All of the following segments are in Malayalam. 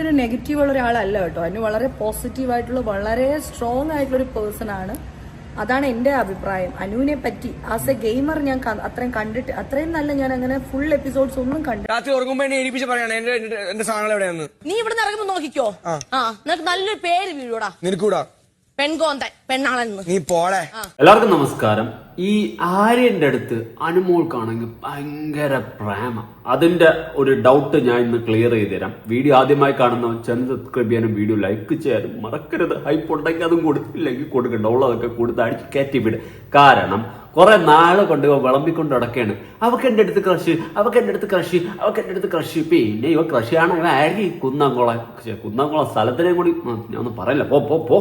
ഒരു നെഗറ്റീവ് ഉള്ള ഒരാളല്ല കേട്ടോ. അതിന് വളരെ പോസിറ്റീവ് ആയിട്ടുള്ള വളരെ സ്ട്രോങ് ആയിട്ടുള്ള ഒരു പേഴ്സൺ ആണ്. അതാണ് എന്റെ അഭിപ്രായം. അനുവിനെ പറ്റി ആസ് എ ഗെയിമർ ഞാൻ അത്രയും കണ്ടിട്ട് അത്രയും നല്ല ഞാൻ അങ്ങനെ ഫുൾ എപ്പിസോഡ്സ് ഒന്നും കണ്ടു രാത്രി ഉറങ്ങുമ്പോ എന്നെ എഴുതിപ്പിച്ച് പറയാണ് എന്റെ എന്റെ- എന്റെ സാധനങ്ങൾ എവിടെയാന്ന്? നീ ഇവിടെ ഇറങ്ങുമ്പോ നോക്കിക്കോ. ആ. നിനക്ക് നല്ലൊരു പേര് വീഴൂടാ നിനക്കൂടാ പെൺകോന്തൻ പെണ്ണാളെന്ന് നീ പോടെ. എല്ലാവർക്കും നമസ്കാരം. ഈ ആര്യന്റെ അടുത്ത് അനുമോൾക്കാണെങ്കിൽ ഭയങ്കര പ്രേമ. അതിന്റെ ഒരു ഡൗട്ട് ഞാൻ ഇന്ന് ക്ലിയർ ചെയ്ത് തരാം. വീഡിയോ ആദ്യമായി കാണുന്നവൻ ചാനൽ സബ്സ്ക്രൈബ് ചെയ്യാനും വീഡിയോ ലൈക്ക് ചെയ്യാനും മറക്കരുത്. ഹൈപ്പ് ഉണ്ടെങ്കിൽ അതും കൊടുത്തില്ലെങ്കിൽ കൊടുക്കണ്ട. ഉള്ളതൊക്കെ കൊടുത്ത് അടിച്ച് കയറ്റി വിട്. കാരണം കുറെ നാളെ കൊണ്ട് ഇവ വിളമ്പിക്കൊണ്ട് നടക്കുകയാണ്. അവക്ക് എന്റെ അടുത്ത് ക്രഷ് അവക്ക് എന്റെ അടുത്ത് ക്രഷ് അവക്ക് എന്റെ അടുത്ത് ക്രഷ് പിന്നെ ഇവ ക്രഷാണ് ഇവ ആരി കുന്നംകുളം. കുന്നംകുളം സ്ഥലത്തിനെയും കൂടി ഞാൻ ഒന്നും പറയില്ല. പോ പോ പോ.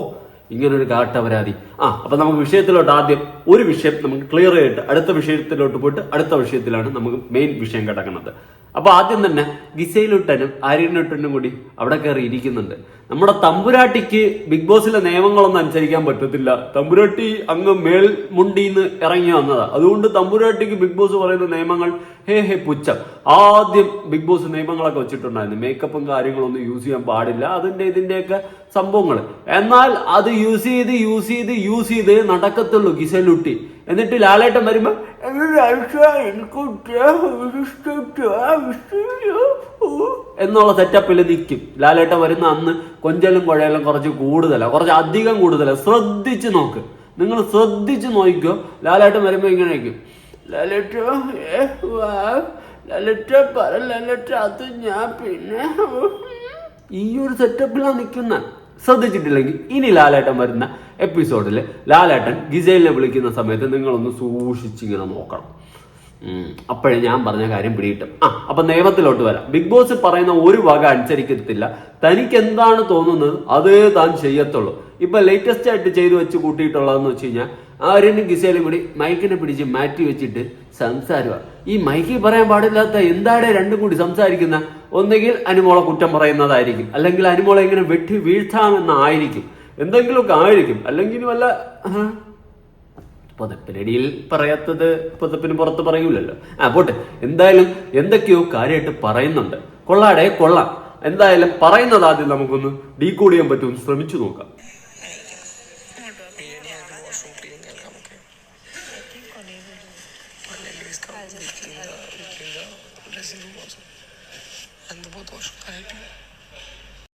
ഇങ്ങനൊരു കാട്ടപരാതി ആ അപ്പൊ നമുക്ക് വിഷയത്തിലോട്ട് ആദ്യം ഒരു വിഷയം നമുക്ക് ക്ലിയർ ചെയ്തിട്ട് അടുത്ത വിഷയത്തിലോട്ട് പോയിട്ട് അടുത്ത വിഷയത്തിലാണ് നമുക്ക് മെയിൻ വിഷയം കിടക്കുന്നത്. അപ്പൊ ആദ്യം തന്നെ ഗിസയിലുട്ടനും ആര്യനുട്ടനും കൂടി അവിടെ കയറി ഇരിക്കുന്നുണ്ട്. നമ്മുടെ തമ്പുരാട്ടിക്ക് ബിഗ് ബോസിലെ നിയമങ്ങളൊന്നും അനുസരിക്കാൻ പറ്റത്തില്ല. തമ്പുരാട്ടി അങ്ങ് മേൽ മുണ്ടിന്ന് ഇറങ്ങി വന്നതാ. അതുകൊണ്ട് തമ്പുരാട്ടിക്ക് ബിഗ് ബോസ് പറയുന്ന നിയമങ്ങൾ ഹേ ഹേ പുച്ഛം. ആദ്യം ബിഗ് ബോസ് നിയമങ്ങളൊക്കെ വെച്ചിട്ടുണ്ടായിരുന്നു. മേക്കപ്പും കാര്യങ്ങളൊന്നും യൂസ് ചെയ്യാൻ പാടില്ല. അതിന്റെ ഇതിന്റെയൊക്കെ സംഭവങ്ങൾ. എന്നാൽ അത് യൂസ് ചെയ്ത് യൂസ് ചെയ്ത് യൂസ് ചെയ്ത് നടക്കത്തുള്ളൂ ഗിസലുട്ടി എന്നിട്ട് ലാലേട്ടൻ വരുമ്പോ എന്നുള്ള സെറ്റപ്പിൽ നിൽക്കും ലാലേട്ടൻ വരുന്ന അന്ന് കൊഞ്ചലും കുഴയലും കുറച്ച് കൂടുതലാണ് കുറച്ച് അധികം കൂടുതലാണ് ശ്രദ്ധിച്ച് നോക്ക്. നിങ്ങൾ ശ്രദ്ധിച്ച് നോക്കിക്കോ. ലാലേട്ടൻ വരുമ്പോ ഇങ്ങനെ ലാലേട്ട ലലറ്റ പറ ലാലേട്ട അത് ഞാൻ പിന്നെ ഈ ഒരു സെറ്റപ്പിലാണ് നിൽക്കുന്നത് ശ്രദ്ധിച്ചിട്ടില്ലെങ്കിൽ ഇനി ലാലേട്ടൻ വരുന്ന എപ്പിസോഡിൽ ലാലേട്ടൻ ഗിസൈലിനെ വിളിക്കുന്ന സമയത്ത് നിങ്ങളൊന്ന് സൂക്ഷിച്ചിങ്ങനെ നോക്കണം. അപ്പോഴേ ഞാൻ പറഞ്ഞ കാര്യം പിടിയിട്ടും ആ അപ്പൊ നിയമത്തിലോട്ട് വരാം. ബിഗ് ബോസ് പറയുന്ന ഒരു വക അനുസരിക്കത്തില്ല. തനിക്ക് എന്താണ് തോന്നുന്നത്? അതേ താൻ ചെയ്യത്തുള്ളൂ. ഇപ്പൊ ലേറ്റസ്റ്റ് ആയിട്ട് ചെയ്തു വെച്ച് കൂട്ടിയിട്ടുള്ളതെന്ന് വെച്ച് കഴിഞ്ഞാൽ ആര്യനും ഗിസേലും കൂടി മൈക്കിനെ പിടിച്ച് മാറ്റി വെച്ചിട്ട് സംസാരമാണ് ഈ മൈക്കിൽ പറയാൻ പാടില്ലാത്ത എന്താണ് രണ്ടും കൂടി സംസാരിക്കുന്ന? ഒന്നുകിൽ അനുമോളെ കുറ്റം പറയുന്നതായിരിക്കും. അല്ലെങ്കിൽ അനുമോളെ ഇങ്ങനെ വെട്ടി വീഴ്ത്താമെന്നായിരിക്കും. എന്തെങ്കിലുമൊക്കെ ആയിരിക്കും. അല്ലെങ്കിൽ വല്ല പുതപ്പിനടിയിൽ പറയാത്തത് പുതപ്പിന് പുറത്ത് പറയൂലല്ലോ. ആ പോട്ടെ. എന്തായാലും എന്തൊക്കെയോ കാര്യമായിട്ട് പറയുന്നുണ്ട്. കൊള്ളാടെ കൊള്ളാം. എന്തായാലും പറയുന്നത് ആദ്യം നമുക്കൊന്ന് ഡീകോഡ് ചെയ്യാൻ പറ്റും. ശ്രമിച്ചു നോക്കാം. Thank.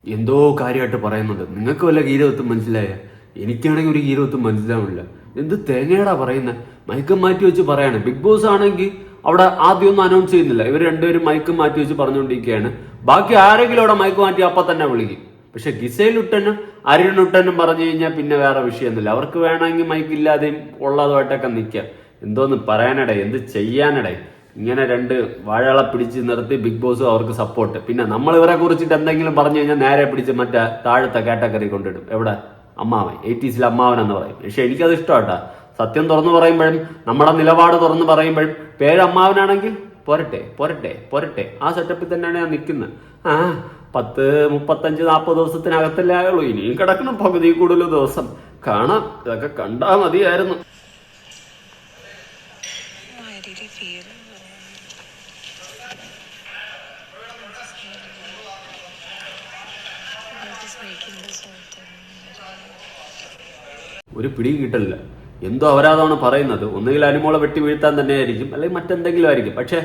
എന്തോ കാര്യമായിട്ട് പറയുന്നുണ്ട്. നിങ്ങൾക്ക് വല്ല ഗീതവത്തും മനസ്സിലായ? എനിക്കാണെങ്കിൽ ഒരു ഗീതവത്തും മനസ്സിലാവില്ല എന്ത് തേങ്ങയടാ പറയുന്നത് മയക്കം മാറ്റി വെച്ച് പറയാണ്. ബിഗ് ബോസ് ആണെങ്കിൽ അവിടെ ആദ്യമൊന്നും അനൗൺസ് ചെയ്യുന്നില്ല. ഇവർ രണ്ടുപേരും മയക്കം മാറ്റി വെച്ച് പറഞ്ഞുകൊണ്ടിരിക്കുകയാണ്. ബാക്കി ആരെങ്കിലും അവിടെ മയക്ക് മാറ്റി അപ്പൊ തന്നെ വിളിക്കും. പക്ഷെ അരുൺ ഉട്ടനും പറഞ്ഞു കഴിഞ്ഞാൽ പിന്നെ വേറെ വിഷയമൊന്നുമില്ല. അവർക്ക് വേണമെങ്കിൽ മയക്കില്ലാതെയും ഉള്ളതുമായിട്ടൊക്കെ നിൽക്കുക എന്തോന്ന് പറയാനടേ? എന്ത് ചെയ്യാനടേ? ഇങ്ങനെ രണ്ട് വാഴകളെ പിടിച്ച് നിർത്തി ബിഗ് ബോസ് അവർക്ക് സപ്പോർട്ട് പിന്നെ നമ്മൾ ഇവരെ കുറിച്ചിട്ട് എന്തെങ്കിലും പറഞ്ഞു കഴിഞ്ഞാൽ നേരെ പിടിച്ച് മറ്റേ താഴത്തെ കാറ്റഗറി കൊണ്ടിടും. എവിടെ? അമ്മാവൻ. എയ്റ്റീസിലെ അമ്മാവൻ എന്ന് പറയും. പക്ഷെ എനിക്കത് ഇഷ്ടമാട്ടാ സത്യം തുറന്നു പറയുമ്പോഴും നമ്മുടെ നിലപാട് തുറന്നു പറയുമ്പോഴും പേര് അമ്മാവനാണെങ്കിൽ പോരട്ടെ പോരട്ടെ പോരട്ടെ. ആ സെറ്റപ്പിൽ തന്നെയാണ് ഞാൻ നിൽക്കുന്നത്. ആ പത്ത് മുപ്പത്തഞ്ച് നാൽപ്പത് ദിവസത്തിനകത്തല്ലേ ആയുള്ളൂ. ഇനിയും കിടക്കണം പകുതി കൂടുതൽ ദിവസം. കാണാം. ഇതൊക്കെ കണ്ടാൽ മതിയായിരുന്നു. ഒരു പിടിയും കിട്ടില്ല എന്തോ അവരാതാണ് പറയുന്നത്. ഒന്നുകിൽ അനുമോളെ വെട്ടി വീഴ്ത്താൻ തന്നെയായിരിക്കും അല്ലെങ്കിൽ മറ്റെന്തെങ്കിലും ആയിരിക്കും. പക്ഷേ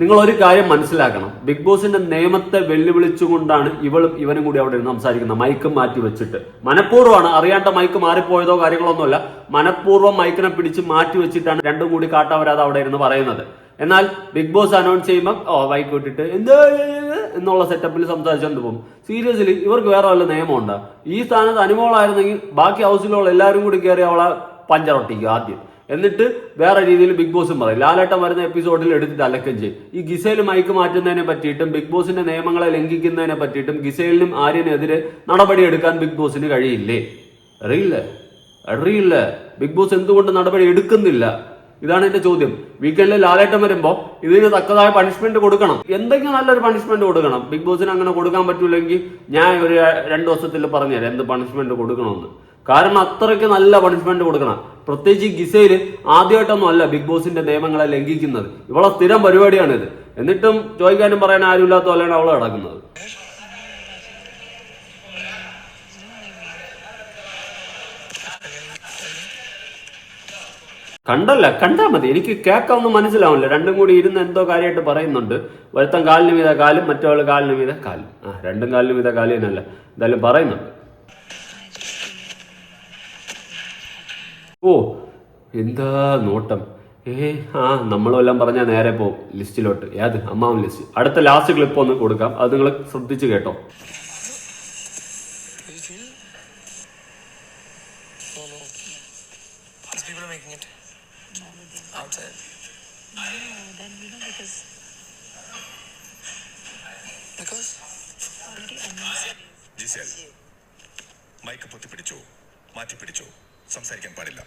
നിങ്ങൾ ഒരു കാര്യം മനസ്സിലാക്കണം. ബിഗ് ബോസിന്റെ നിയമത്തെ വെല്ലുവിളിച്ചുകൊണ്ടാണ് ഇവളും ഇവനും കൂടി അവിടെ ഇരുന്ന് സംസാരിക്കുന്നത്. മൈക്ക് മാറ്റി വെച്ചിട്ട്. മനഃപൂർവമാണ് അറിയാണ്ട മൈക്ക് മാറിപ്പോയതോ കാര്യങ്ങളൊന്നുമല്ല. മനഃപൂർവം മൈക്കിനെ പിടിച്ച് മാറ്റി വെച്ചിട്ടാണ് രണ്ടും കൂടി കാട്ടവരാതെ അവിടെ ഇരുന്ന് പറയുന്നത്. എന്നാൽ ബിഗ് ബോസ് അനൗൺസ് ചെയ്യുമ്പോൾ ഓ വൈക്ക് വിട്ടിട്ട് എന്താ എന്നുള്ള സെറ്റപ്പിൽ സംസാരിച്ചുകൊണ്ട് പോകും. സീരിയസ്ലി ഇവർക്ക് വേറെ വല്ല നിയമമുണ്ടോ? ഈ സ്ഥാനത്ത് അനുമോളായിരുന്നെങ്കിൽ ബാക്കി ഹൗസിലുള്ള എല്ലാവരും കൂടി കയറി അവളെ പഞ്ചറൊട്ടിക്കും ആദ്യം. എന്നിട്ട് വേറെ രീതിയിൽ ബിഗ് ബോസും പറയും. ലാലേട്ടൻ വരുന്ന എപ്പിസോഡിൽ എടുത്തിട്ട് അലക്കം ചെയ്യും. ഈ ഗിസയിൽ മൈക്ക് മാറ്റുന്നതിനെ പറ്റിയിട്ടും ബിഗ് ബോസിന്റെ നിയമങ്ങളെ ലംഘിക്കുന്നതിനെ പറ്റിയിട്ടും ഗിസയിലിനും ആര്യനെതിരെ നടപടി എടുക്കാൻ ബിഗ് ബോസിന് കഴിയില്ലേ? അറിയില്ലേ? അറിയില്ല? ബിഗ് ബോസ് എന്തുകൊണ്ട് നടപടി എടുക്കുന്നില്ല? ഇതാണ് എന്റെ ചോദ്യം. വീക്കെൻഡിൽ ലാലേട്ടം വരുമ്പോ ഇതിന് തക്കതായ പണിഷ്മെന്റ് കൊടുക്കണം. എന്തെങ്കിലും നല്ലൊരു പണിഷ്മെന്റ് കൊടുക്കണം. ബിഗ് ബോസിന് അങ്ങനെ കൊടുക്കാൻ പറ്റൂലെങ്കിൽ ഞാൻ ഒരു രണ്ടു ദിവസത്തിൽ പറഞ്ഞുതരാം എന്ത് പണിഷ്മെന്റ് കൊടുക്കണമെന്ന്. കാരണം അത്രയ്ക്ക് നല്ല പണിഷ്മെന്റ് കൊടുക്കണം. പ്രത്യേകിച്ച് ഗിസയിൽ ആദ്യമായിട്ടൊന്നും അല്ല ബിഗ് ബോസിന്റെ നിയമങ്ങളെ ലംഘിക്കുന്നത്. ഇവളെ സ്ഥിരം പരിപാടിയാണിത്. എന്നിട്ടും ചോദിക്കാനും പറയാൻ ആരുമില്ലാത്ത പോലെയാണ് അവളെ നടക്കുന്നത്. കണ്ടല്ല കണ്ടാ മതി. എനിക്ക് കേൾക്കാവുന്ന മനസ്സിലാവില്ല രണ്ടും കൂടി ഇരുന്ന് എന്തോ കാര്യമായിട്ട് പറയുന്നുണ്ട്. ഒരുത്തൻ കാലിന് മീത കാലും മറ്റവൾ കാലിന് മീത കാലും. ആ രണ്ടും കാലിന് മീത കാലും എന്നല്ല. എന്തായാലും പറയുന്നുണ്ട്. ഓ എന്താ നോട്ടം? ഏ ആ നമ്മളെല്ലാം പറഞ്ഞാൽ നേരെ പോകും ലിസ്റ്റിലോട്ട്. ഏത്? അമ്മാവൻ ലിസ്റ്റ്. അടുത്ത ലാസ്റ്റ് ക്ലിപ്പ് ഒന്ന് കൊടുക്കാം. അത് നിങ്ങൾ ശ്രദ്ധിച്ച് കേട്ടോ. മൈക്ക് പൊത്തിപ്പിടിച്ചു മാറ്റിപ്പിടിച്ചു. സംസാരിക്കാൻ പാടില്ല.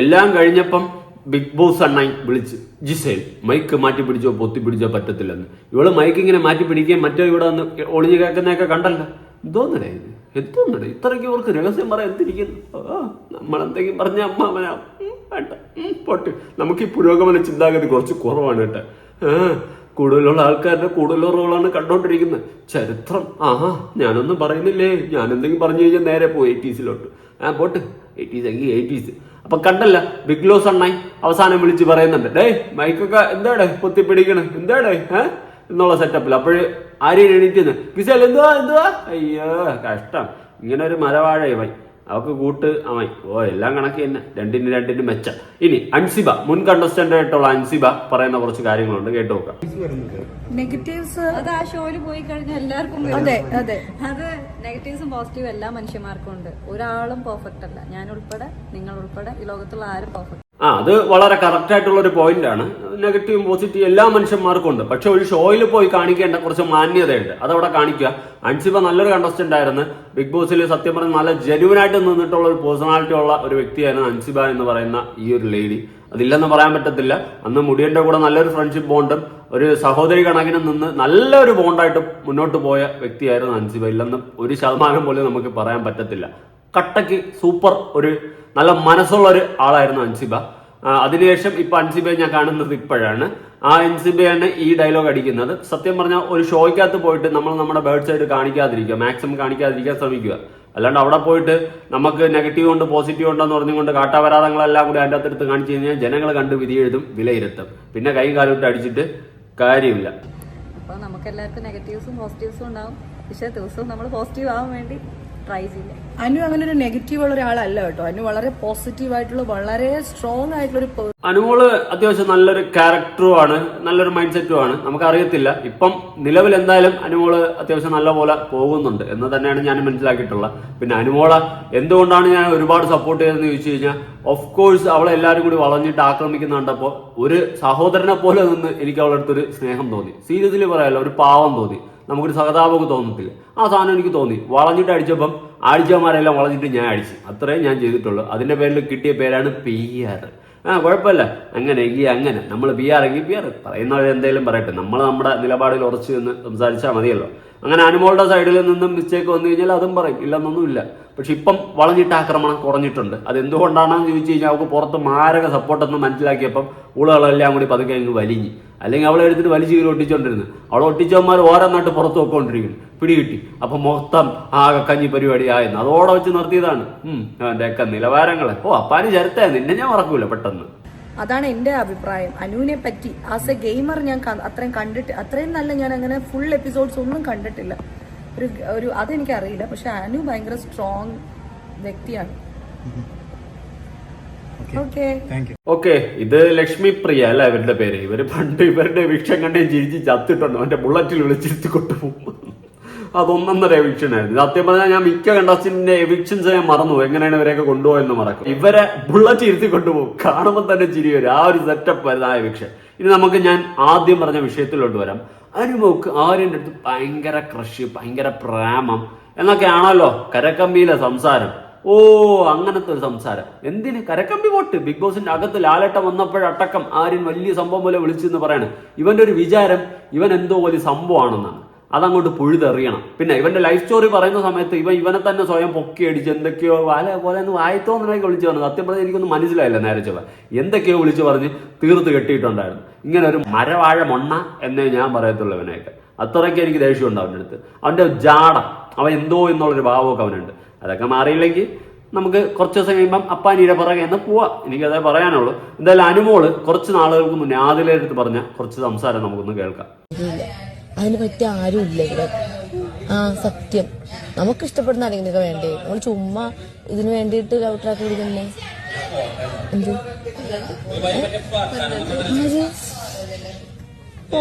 എല്ലാം കഴിഞ്ഞപ്പം ബിഗ് ബോസ് അണ്ണായി വിളിച്ച് ജിസേൽ മൈക്ക് മാറ്റി പിടിച്ചോ പൊത്തി പിടിച്ചോ പറ്റത്തില്ലെന്ന്. ഇവൾ മൈക്ക് ഇങ്ങനെ മാറ്റി പിടിക്കുകയും മറ്റോ ഇവിടെ വന്ന് ഒളിഞ്ഞു കേൾക്കുന്നതൊക്കെ കണ്ടല്ലോ. എന്തോന്നടേ ഇത്? എന്തോന്നടേ? ഇത്രയ്ക്ക് ഇവർക്ക് രഹസ്യം പറയാൻ എന്തിരിക്കുന്നു? നമ്മളെന്തെങ്കിലും പറഞ്ഞ അമ്മാവനാ വേണ്ട. ഉം, നമുക്ക് ഈ പുരോഗമന ചിന്താഗതി കുറച്ച് കുറവാണ് കേട്ടോ. കൂടുതലുള്ള ആൾക്കാരുടെ കൂടുതലുള്ള റോളാണ് കണ്ടോണ്ടിരിക്കുന്നത്. ചരിത്രം. ആഹാ ഞാനൊന്നും പറയുന്നില്ലേ? ഞാൻ എന്തെങ്കിലും പറഞ്ഞു കഴിഞ്ഞാൽ നേരെ പോയി എയ്റ്റീസിലോട്ട്. ആ പോട്ട്. എയ്റ്റീസ് എങ്കിൽ എയ്റ്റീസ്. അപ്പൊ കണ്ടല്ല ബിഗ് ലോസ് അണ്ണായി അവസാനം വിളിച്ച് പറയുന്നുണ്ട്. ഡേ മൈക്കൊക്കെ എന്താടേ പൊത്തിപ്പിടിക്കണേ? എന്താടെ? എന്താടേ ഏ? എന്നുള്ള സെറ്റപ്പിൽ അപ്പോഴ് ആരെയും എണീറ്റുന്നത് കിസാൽ എന്തുവാ? എന്തുവാ? അയ്യോ കഷ്ടം. ഇങ്ങനെ ഒരു മരവാഴ വൈ അവക്ക് കൂട്ട് അവൻ. ഓ എല്ലാം കണക്ക് തന്നെ. രണ്ടിന് രണ്ടിന് മെച്ച. ഇനി അൻസിബ മുൻ കണ്ടസ്റ്റന്റ് ആയിട്ടുള്ള അൻസിബ പറയുന്ന കുറച്ച് കാര്യങ്ങളുണ്ട്. കേട്ടു നോക്കാം. നെഗറ്റീവ്സ് അത് ആ ഷോയിൽ പോയി കഴിഞ്ഞാൽ എല്ലാവർക്കും അതെ അതെ. അത് നെഗറ്റീവ്സും പോസിറ്റീവും എല്ലാ മനുഷ്യന്മാർക്കും ഉണ്ട്. ഒരാളും പെർഫെക്റ്റ് അല്ല. ഞാൻ ഉൾപ്പെടെ നിങ്ങൾ ഉൾപ്പെടെ ഈ ലോകത്തുള്ള ആരും പെർഫെക്റ്റ് ആ അത് വളരെ കറക്റ്റ് ആയിട്ടുള്ള ഒരു പോയിന്റ് ആണ്. നെഗറ്റീവും പോസിറ്റീവ് എല്ലാ മനുഷ്യന്മാർക്കും ഉണ്ട് പക്ഷെ ഒരു ഷോയിൽ പോയി കാണിക്കേണ്ട കുറച്ച് മാന്യതയുണ്ട്. അതവിടെ കാണിക്കുക. അൻസിബ നല്ലൊരു കണ്ടസ്റ്റന്റ് ആയിരുന്നു. ബിഗ് ബോസിൽ സത്യം പറഞ്ഞ നല്ല ജെന്യൂൻ ആയിട്ട് നിന്നിട്ടുള്ള ഒരു പേഴ്സണാലിറ്റി ഉള്ള ഒരു വ്യക്തിയായിരുന്നു അൻസിബ എന്ന് പറയുന്ന ഈ ഒരു ലേഡി അതില്ലെന്ന് പറയാൻ പറ്റത്തില്ല. അന്ന് മുടിയന്റെ കൂടെ നല്ലൊരു ഫ്രണ്ട്ഷിപ്പ് ബോണ്ടും ഒരു സഹോദരി കണക്കിന് നിന്ന് നല്ലൊരു ബോണ്ടായിട്ട് മുന്നോട്ട് പോയ വ്യക്തിയായിരുന്നു അൻസിബ. ഇല്ലെന്ന് ഒരു ശതമാനം പോലും നമുക്ക് പറയാൻ പറ്റത്തില്ല. കട്ടയ്ക്ക് സൂപ്പർ ഒരു നല്ല മനസ്സുള്ള ഒരു ആളായിരുന്നു അൻസിബ. അതിനുശേഷം ഇപ്പൊ അൻസിബയെ ഞാൻ കാണുന്നത് ഇപ്പോഴാണ്. ആ അൻസിബയാണ് ഈ ഡയലോഗ് അടിക്കുന്നത്. സത്യം പറഞ്ഞാൽ ഒരു ഷോയ്ക്കകത്ത് പോയിട്ട് നമ്മൾ നമ്മുടെ ബേർഡ് സൈഡ് കാണിക്കാതിരിക്കുക മാക്സിമം കാണിക്കാതിരിക്കാൻ ശ്രമിക്കുക. അല്ലാണ്ട് അവിടെ പോയിട്ട് നമുക്ക് നെഗറ്റീവ് ഉണ്ട് പോസിറ്റീവ് ഉണ്ടെന്ന് പറഞ്ഞുകൊണ്ട് കാട്ടാപരാധങ്ങളെല്ലാം കൂടി അതിന്റെ അകത്തെടുത്ത് കാണിച്ചു കഴിഞ്ഞാൽ ജനങ്ങൾ കണ്ട് വിധി എഴുതും വിലയിരുത്തും. പിന്നെ കൈ കാലോട്ട് അടിച്ചിട്ട് കാര്യമില്ല. അപ്പോൾ നമുക്ക് എല്ലാവർക്കും നെഗറ്റീവ്സും പോസിറ്റീവ്സും ഉണ്ടാവും. പക്ഷേ ദിവസവും നമ്മൾ പോസിറ്റീവ് ആവാൻ വേണ്ടി ട്രൈ ചെയ്യാം അനു അങ്ങനെ ഒരു നെഗറ്റീവ് ഉള്ള ഒരാളല്ല കേട്ടോ. അനു വളരെ പോസിറ്റീവ് ആയിട്ടുള്ള വളരെ സ്ട്രോങ് ആയിട്ടുള്ള ഒരു അനുമോൾ അത്യാവശ്യം നല്ലൊരു ക്യാരക്ടറും ആണ് നല്ലൊരു മൈൻഡ് സെറ്റും ആണ്. നമുക്ക് നമുക്കറിയത്തില്ല. ഇപ്പം നിലവിൽ എന്തായാലും അനുമോൾ അത്യാവശ്യം നല്ല പോലെ പോകുന്നുണ്ട് എന്ന് തന്നെയാണ് ഞാൻ മനസ്സിലാക്കിയിട്ടുള്ളത്. പിന്നെ അനുമോള എന്തുകൊണ്ടാണ് ഞാൻ ഒരുപാട് സപ്പോർട്ട് ചെയ്തതെന്ന് ചോദിച്ചു കഴിഞ്ഞാൽ ഓഫ് കോഴ്സ് അവളെ എല്ലാവരും കൂടി വളഞ്ഞിട്ട് ആക്രമിക്കുന്ന കണ്ടപ്പോൾ ഒരു സഹോദരനെ പോലെ നിന്ന് എനിക്ക് അവളടുത്തൊരു സ്നേഹം തോന്നി. സീരിയസ്ലി പറയാമല്ലോ ഒരു പാവം തോന്നി. നമുക്കൊരു സഹതാപമൊക്കെ തോന്നത്തില്ല. ആ സാധനം എനിക്ക് തോന്നി. വളഞ്ഞിട്ട് അടിച്ചപ്പം ആഴ്ചമാരെല്ലാം വളഞ്ഞിട്ട് ഞാൻ അടിച്ചു. അത്രയും ഞാൻ ചെയ്തിട്ടുള്ളൂ. അതിന്റെ പേരിൽ കിട്ടിയ പേരാണ് പി ആർ. ആ കുഴപ്പമില്ല. അങ്ങനെ എങ്കിൽ അങ്ങനെ. നമ്മൾ ബി ആർ എങ്കിൽ ബി ആർ പറയുന്നവർ എന്തെങ്കിലും പറയട്ടെ. നമ്മൾ നമ്മുടെ നിലപാടിൽ ഉറച്ചു നിന്ന് സംസാരിച്ചാൽ മതിയല്ലോ. അങ്ങനെ അനുമോളുടെ സൈഡിൽ നിന്നും മിസ്റ്റേക്ക് വന്നു കഴിഞ്ഞാൽ അതും പറയും. ഇല്ലെന്നൊന്നുമില്ല പക്ഷെ ഇപ്പം വളഞ്ഞിട്ട് ആക്രമണം കുറഞ്ഞിട്ടുണ്ട്. അത് എന്തുകൊണ്ടാണെന്ന് ചോദിച്ചു കഴിഞ്ഞാൽ അവൾക്ക് പുറത്ത് മാരക സപ്പോർട്ടെന്ന് മനസ്സിലാക്കിയപ്പം ഊളകളെല്ലാം കൂടി പതുക്കെ അങ്ങ് വലിഞ്ഞ്. അല്ലെങ്കിൽ അവളെ എടുത്തിട്ട് വലിച്ചു കീറി ഒട്ടിച്ചോണ്ടിരുന്നു. അവളെ ഒട്ടിച്ചവന്മാർ ഓരോന്നായിട്ട് പുറത്ത് വെക്കൊണ്ടിരിക്കുന്നു പിടികിട്ടി. അപ്പൊ മൊത്തം ആകെ കഞ്ഞി പരിപാടി ആയെന്ന് അതോടെ വെച്ച് നിർത്തിയതാണ്. ഒക്കെ നിലവാരങ്ങളെ. ഓ അപ്പാന് ചരിത്ര നിന്നെ ഞാൻ മറക്കൂല പെട്ടെന്ന്. അതാണ് എന്റെ അഭിപ്രായം. അനുവിനെ പറ്റി ആസ് എ ഗെയിമർ ഞാൻ അത്രയും കണ്ടിട്ട് അത്രയും നല്ല ഞാൻ അങ്ങനെ ഫുൾ എപ്പിസോഡ്സ് ഒന്നും കണ്ടിട്ടില്ല. ഒരു ഒരു അതെനിക്ക് അറിയില്ല. പക്ഷെ അനു ഭയങ്കര സ്ട്രോങ് വ്യക്തിയാണ്. ഓക്കെ ഓക്കെ ഇത് ലക്ഷ്മി പ്രിയ അല്ല ഇവരുടെ പേര്? ഇവർ പണ്ട് ഇവരുടെ വിഷം കണ്ടേ ചിരിച്ച് ചത്തിട്ടുണ്ട്. അവന്റെ ബുള്ളറ്റിൽ വിളിച്ചിരുത്തി കൊണ്ടുപോകും. അതൊന്നൊന്നര എവിക്ഷൻ ആയിരുന്നു സത്യം പറഞ്ഞാൽ ഞാൻ മിക്ക കണ്ടസ്റ്റിന്റെ എവിക്ഷൻസ് ഞാൻ മറന്നു എങ്ങനെയാണ് ഇവരെയൊക്കെ കൊണ്ടുപോയെന്ന് മറക്കും. ഇവരെ ബുള്ളറ്റ് ഇരുത്തി കൊണ്ടുപോകും. കാണുമ്പോൾ തന്നെ ചിരി വരും. ആ ഒരു സെറ്റപ്പ് ആയിരുന്നു ആ എവിക്ഷൻ ഇനി നമുക്ക് ഞാൻ ആദ്യം പറഞ്ഞ വിഷയത്തിലോട്ട് വരാം. അനുമോക്ക് ആര്യന്റെ അടുത്ത് ഭയങ്കര ക്രഷ് ഭയങ്കര പ്രേമം എന്നൊക്കെയാണല്ലോ കരക്കമ്പിയിലെ സംസാരം. ഓ അങ്ങനത്തെ ഒരു സംസാരം. എന്തിന്? കരക്കമ്പി പോട്ട് ബിഗ് ബോസിന്റെ അകത്ത് ലാലട്ടം വന്നപ്പോഴട്ടക്കം ആര്യൻ വലിയ സംഭവം പോലെ വിളിച്ചെന്ന് പറയാണ്. ഇവന്റെ ഒരു വിചാരം ഇവൻ എന്തോ വലിയ സംഭവമാണെന്നാണ്. അതങ്ങോട്ട് പുഴുതെറിയണം. പിന്നെ ഇവന്റെ ലൈഫ് സ്റ്റോറി പറയുന്ന സമയത്ത് ഇവൻ ഇവനെ തന്നെ സ്വയം പൊക്കി അടിച്ച് എന്തൊക്കെയോ വാല പോലെ ഒന്ന് വായത്തോന്നൊക്കെ വിളിച്ചു പറഞ്ഞു. സത്യം പറഞ്ഞാൽ എനിക്കൊന്നും മനസ്സിലായില്ല നേരെ ചൊവ്വ. എന്തൊക്കെയോ വിളിച്ചു പറഞ്ഞ് തീർത്ത് കെട്ടിയിട്ടുണ്ടായിരുന്നു. ഇങ്ങനെ ഒരു മരവാഴ മണ്ണ എന്നേ ഞാൻ പറയത്തുള്ളൂ ഇവനെയൊക്കെ അത്രയ്ക്ക് എനിക്ക് ദേഷ്യമുണ്ട് അവന്റെ അടുത്ത്. അവന്റെ ജാട. അവൻ എന്തോ എന്നുള്ളൊരു ഭാവമൊക്കെ അവനുണ്ട്. അതൊക്കെ മാറിയില്ലെങ്കിൽ നമുക്ക് കുറച്ച് ദിവസം കഴിയുമ്പം അപ്പാനീരെ പുറകെ എന്ന് പോവാം. എനിക്കതേ പറയാനുള്ളൂ. എന്തായാലും അനുമോൾ കുറച്ച് നാളുകൾക്ക് മുന്നേ അടുത്ത് പറഞ്ഞ കുറച്ച് സംസാരം നമുക്കൊന്ന് കേൾക്കാം. അതിന് പറ്റിയ ആരും ഇല്ല ആ സത്യം. നമുക്ക് ഇഷ്ടപ്പെടുന്ന ആരെങ്കിലുമൊക്കെ വേണ്ടേ? നമ്മൾ ചുമ്മാ ഇതിന് വേണ്ടിയിട്ട് ട്രാക്ക് പിടിക്കണ്ടേ എന്ത്? ഓ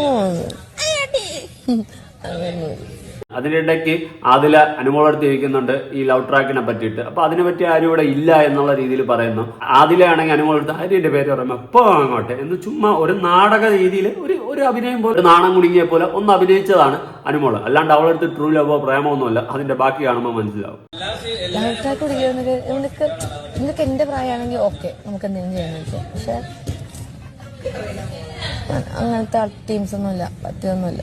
അങ്ങനെ അതിനിടയ്ക്ക് അതിൽ അനുമോളടുത്ത് ചോദിക്കുന്നുണ്ട് ഈ ലവ് ട്രാക്കിനെ പറ്റിയിട്ട്. അപ്പൊ അതിനെ പറ്റി ആരും ഇവിടെ ഇല്ല എന്നുള്ള രീതിയിൽ പറയുന്നു. ആദില ആണെങ്കിൽ അനുമോളടുത്ത് ആര്യന്റെ പേര് പറയുമ്പോൾ എപ്പോ അങ്ങോട്ടെ. എന്ന് ചുമ്മാ ഒരു നാടക രീതിയിൽ ഒരു ഒരു അഭിനയം പോലെ നാണം കുടുങ്ങിയ പോലെ ഒന്ന് അഭിനയിച്ചതാണ് അനുമോൾ അല്ലാണ്ട് അവളടുത്ത് ട്രൂ ലവോ പ്രേമോ ഒന്നുമല്ല അതിന്റെ ബാക്കി കാണുമ്പോൾ മനസ്സിലാവും. നിനക്ക് എന്റെ പ്രായമാണെങ്കിൽ ഓക്കെ നമുക്ക് എന്തെങ്കിലും ചെയ്യാന്ന് വെച്ചാൽ പക്ഷെ അങ്ങനത്തെ ടീംസ് ഒന്നുമില്ല പറ്റിയൊന്നുമില്ല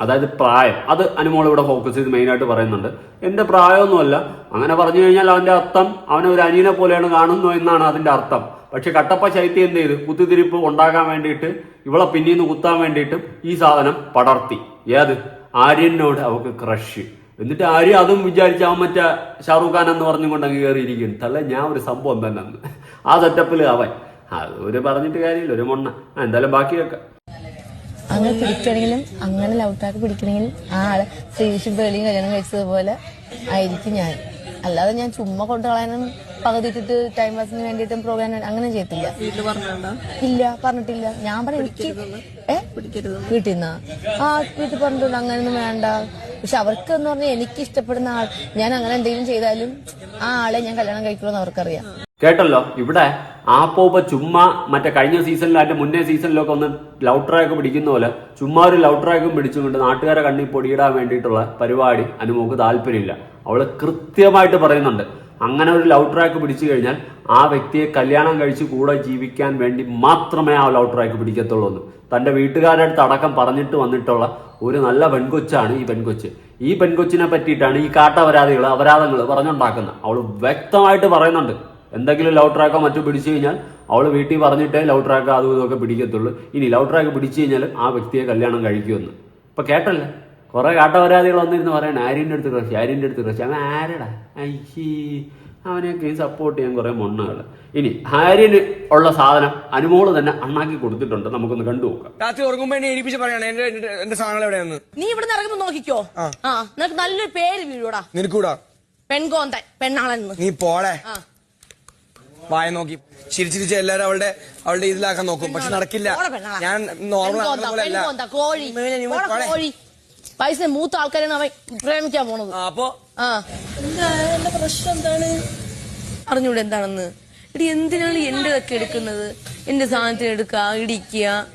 അതായത് പ്രായം. അത് അനുമോൾ ഇവിടെ ഫോക്കസ് ചെയ്ത് മെയിനായിട്ട് പറയുന്നുണ്ട്. എന്റെ പ്രായമൊന്നുമല്ല. അങ്ങനെ പറഞ്ഞു കഴിഞ്ഞാൽ അവന്റെ അർത്ഥം അവനെ ഒരു അനിയനെ പോലെയാണ് കാണുന്നു എന്നാണ് അതിന്റെ അർത്ഥം. പക്ഷെ കട്ടപ്പ ശൈത്യം എന്ത് ചെയ്ത്? കുത്തിത്തിരിപ്പ് ഉണ്ടാക്കാൻ വേണ്ടിയിട്ട് ഇവളെ പിന്നീന്ന് കുത്താൻ വേണ്ടിയിട്ട് ഈ സാധനം പടർത്തി. ഏത്? ആര്യനോട് അവൾക്ക് ക്രഷ് എന്നിട്ട് ആര്യ അതും വിചാരിച്ച അവൻ മറ്റേ ഷാറൂഖ് ഖാൻ എന്ന് പറഞ്ഞുകൊണ്ട് അങ്ങ് കയറിയിരിക്കുന്നു തല്ല ഞാൻ ഒരു സംഭവം തന്നെ ആ സെറ്റപ്പിൽ അവൻ. അത് ഒരു പറഞ്ഞിട്ട് കാര്യമില്ല. ഒരു മൊണ്ണ. എന്തായാലും ബാക്കി അങ്ങനെ പിടിക്കണമെങ്കിലും അങ്ങനെ ലവ് ട്രാക്ക് പിടിക്കണമെങ്കിലും ആ ആളെ ശ്രീവിഷും പേളിയും കല്യാണം കഴിച്ചതുപോലെ ആയിരിക്കും ഞാൻ. അല്ലാതെ ഞാൻ ചുമ്മാ കൊണ്ടുകളയാനും പകുതി ഇട്ടിട്ട് ടൈം പാസിന് വേണ്ടിയിട്ടും പ്രോഗ്രാം അങ്ങനെ ചെയ്യത്തില്ല. ഇല്ല പറഞ്ഞിട്ടില്ല. ഞാൻ പറയാം എനിക്ക് വീട്ടിൽ നിന്ന്? ആ വീട്ടിൽ പറഞ്ഞിട്ടുണ്ട് അങ്ങനെയൊന്നും വേണ്ട. പക്ഷെ അവർക്ക് എന്ന് പറഞ്ഞാൽ എനിക്ക് ഇഷ്ടപ്പെടുന്ന ആൾ ഞാൻ അങ്ങനെ എന്തെങ്കിലും ചെയ്താലും ആ ആളെ ഞാൻ കല്യാണം കഴിക്കുള്ളൂ എന്ന് അവർക്കറിയാം. കേട്ടല്ലോ ഇവിടെ ആ പോപ്പ ചുമ്മാ മറ്റേ കഴിഞ്ഞ സീസണിൽ അതിന്റെ മുന്നേ സീസണിലൊക്കെ ഒന്ന് ലൗ ട്രാക്ക് പിടിക്കുന്ന പോലെ ചുമ്മാ ഒരു ലൗ ട്രാക്കും പിടിച്ചുകൊണ്ട് നാട്ടുകാരെ കണ്ണി പൊടിയിടാൻ വേണ്ടിയിട്ടുള്ള പരിപാടി അനുമോക്ക് താല്പര്യമില്ല. അവൾ കൃത്യമായിട്ട് പറയുന്നുണ്ട്. അങ്ങനെ ഒരു ലൗ ട്രാക്ക് പിടിച്ചു കഴിഞ്ഞാൽ ആ വ്യക്തിയെ കല്യാണം കഴിച്ച് കൂടെ ജീവിക്കാൻ വേണ്ടി മാത്രമേ ആ ലൗ ട്രാക്ക് പിടിക്കത്തുള്ളൂ എന്ന്. തന്റെ വീട്ടുകാരുടെ അടുത്ത് അടക്കം പറഞ്ഞിട്ട് വന്നിട്ടുള്ള ഒരു നല്ല പെൺകൊച്ചാണ് ഈ പെൺകൊച്ച്. ഈ പെൺകൊച്ചിനെ പറ്റിയിട്ടാണ് ഈ കാട്ടപരാധികൾ അപരാധങ്ങൾ പറഞ്ഞുണ്ടാക്കുന്നത്. അവൾ വ്യക്തമായിട്ട് പറയുന്നുണ്ട്. എന്തെങ്കിലും ലവ് ട്രാക്കോ മറ്റോ പിടിച്ചു കഴിഞ്ഞാൽ അവൾ വീട്ടിൽ പറഞ്ഞിട്ടേ ലവ് ട്രാക്ക് അതും ഇതൊക്കെ പിടിക്കത്തുള്ളൂ. ഇനി ലവ് ട്രാക്ക് പിടിച്ചു കഴിഞ്ഞാൽ ആ വ്യക്തിയെ കല്യാണം കഴിക്കുമെന്ന്. ഇപ്പം കേട്ടല്ലേ? കുറെ കാട്ടപരാധികൾ വന്നിരുന്ന് പറയണ ആര്യന്റെ അടുത്ത് ക്രഷ് ആര്യന്റെ അടുത്ത് ക്രഷ്. അവൻ ആരടാ? ഐ അവനെയൊക്കെ സപ്പോർട്ട് ചെയ്യാൻ കുറേ മണ്ണുകൾ. ഇനി ആര്യന് ഉള്ള സാധനം അനുമോൾ തന്നെ അണ്ണാക്കി കൊടുത്തിട്ടുണ്ട്. നമുക്കൊന്ന് കണ്ടു നോക്കാം. രാത്രി ഉറങ്ങുമ്പോ എന്നെ എണീപ്പിച്ച് പറയാണ് എന്റെ എന്റെ- സാധനങ്ങൾ എവിടെയെന്ന് നീ ഇവിടെ ഇറങ്ങുമ്പോ നോക്കിക്കോ. ആ. നിനക്ക് നല്ലൊരു പേര് വീഴൂടാ നിനക്കൂടാ? പെൺകോന്തൻ പെണ്ണാളെന്ന് നീ പോളെ. വായ നോക്കി. ചിരിച്ചിരിച്ച് എല്ലാരും അവളുടെ അവളുടെ ഇതിലാക്കാൻ നോക്കും. പക്ഷെ നടക്കില്ല. ഞാൻ നോർമൽ പോലെ അല്ല കോഴി. കോഴി. പൈസ മൂത്ത ആൾക്കാരാണ് അവൻ പ്രേമിക്കാൻ പോണത്. ആ, അപ്പൊ? ആ. എന്താ? എന്റെ പ്രശ്നം എന്താണ്? അറിഞ്ഞൂടെ എന്താണെന്ന്? ഇടി എന്തിനാണ് എന്റെതൊക്കെ എടുക്കുന്നത്? എന്റെ സാധനത്തിന് എടുക്കുക ഇടിക്കുക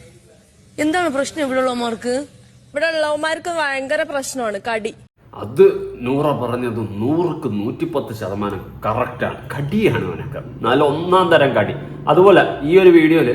എന്താണ് പ്രശ്നം ഇവിടെ ഉള്ളവന്മാർക്ക് ഇവിടെ ഉള്ളവന്മാർക്ക് ഭയങ്കര പ്രശ്നമാണ്. കടി. അത് നൂറ പറഞ്ഞത് നൂറുക്ക് നൂറ്റിപ്പത്ത് ശതമാനം കറക്റ്റാണ്. കടിയാണ് അവനൊക്കെ. നല്ല ഒന്നാം തരം കടി. അതുപോലെ ഈ ഒരു വീഡിയോയിൽ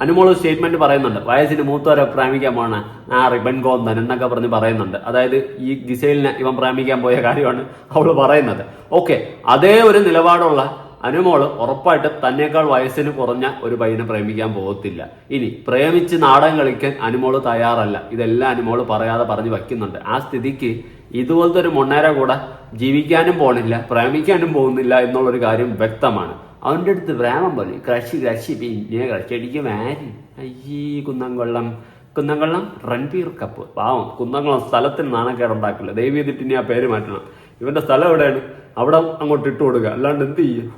അനുമോൾ സ്റ്റേറ്റ്മെന്റ് പറയുന്നുണ്ട്. വയസ്സിന് മൂത്തവരെ പ്രേമിക്കാൻ പോണ ആ റിബൺ കോന്തൻ എന്നൊക്കെ പറഞ്ഞ് പറയുന്നുണ്ട്. അതായത് ഈ ഗിസൈലിനെ ഇവൻ പ്രേമിക്കാൻ പോയ കാര്യമാണ് അവൾ പറയുന്നത്. ഓക്കെ അതേ ഒരു നിലപാടുള്ള അനുമോൾ ഉറപ്പായിട്ട് തന്നെക്കാൾ വയസ്സിന് കുറഞ്ഞ ഒരു പയ്യനെ പ്രേമിക്കാൻ പോകത്തില്ല. ഇനി പ്രേമിച്ച് നാടകം കളിക്കാൻ അനുമോൾ തയ്യാറല്ല. ഇതെല്ലാം അനുമോൾ പറയാതെ പറഞ്ഞു വയ്ക്കുന്നുണ്ട്. ആ സ്ഥിതിക്ക് ഇതുപോലത്തെ ഒരു മൊണ്ണേര കൂടെ ജീവിക്കാനും പോണില്ല പ്രേമിക്കാനും പോകുന്നില്ല എന്നുള്ളൊരു കാര്യം വ്യക്തമാണ്. അവന്റെ അടുത്ത് പ്രേമം പോലെ ക്രഷ് ക്രഷ് പിന്നെ ക്രഷ് അടിക്കും ആര് അയ്യേ കുന്നംകൊള്ളം. കുന്നംകൊള്ളം റൺബീർ കപ്പ്. പാവം കുന്നംകുളം സ്ഥലത്തിന് നാണക്കേടുണ്ടാക്കില്ല. ദൈവം ചെയ്തിട്ട് ഇനി ആ പേര് മാറ്റണം. ഇവന്റെ സ്ഥലം എവിടെയാണ്? അവിടെ അങ്ങോട്ട് ഇട്ട് കൊടുക്കുക. അല്ലാണ്ട് എന്ത് ചെയ്യും?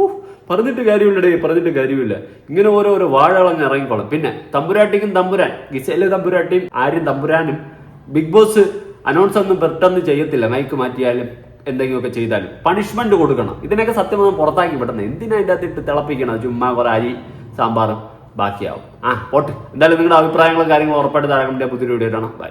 പറഞ്ഞിട്ട് കാര്യമില്ലടേ പറഞ്ഞിട്ട് കാര്യമില്ല. ഇങ്ങനെ ഓരോരോ വാഴകളഞ്ഞ് ഇറങ്ങിക്കോളും. പിന്നെ തമ്പുരാട്ടിക്കും തമ്പുരാൻ. ഗിസയിലെ തമ്പുരാട്ടിയും ആരും തമ്പുരാനും. ബിഗ് ബോസ് അനൗൺസ് ഒന്നും പെട്ടെന്ന് ചെയ്യത്തില്ല. മൈക്ക് മാറ്റിയാലും എന്തെങ്കിലുമൊക്കെ ചെയ്താലും. പണിഷ്മെന്റ് കൊടുക്കണം. ഇതിനൊക്കെ സത്യം ഒന്നും പുറത്താക്കി വിടണം. എന്തിനാ അതിന്റെ അകത്ത് ഇട്ട് തിളപ്പിക്കണം ചുമ്മാ കുറെ അരി സാമ്പാറും ബാക്കിയാവും. ആ പോട്ടെ. എന്തായാലും നിങ്ങളുടെ അഭിപ്രായങ്ങളും കാര്യങ്ങളും ഉറപ്പായിട്ട് താഴെ പുതിയ വീഡിയോ ഇടണം ബൈ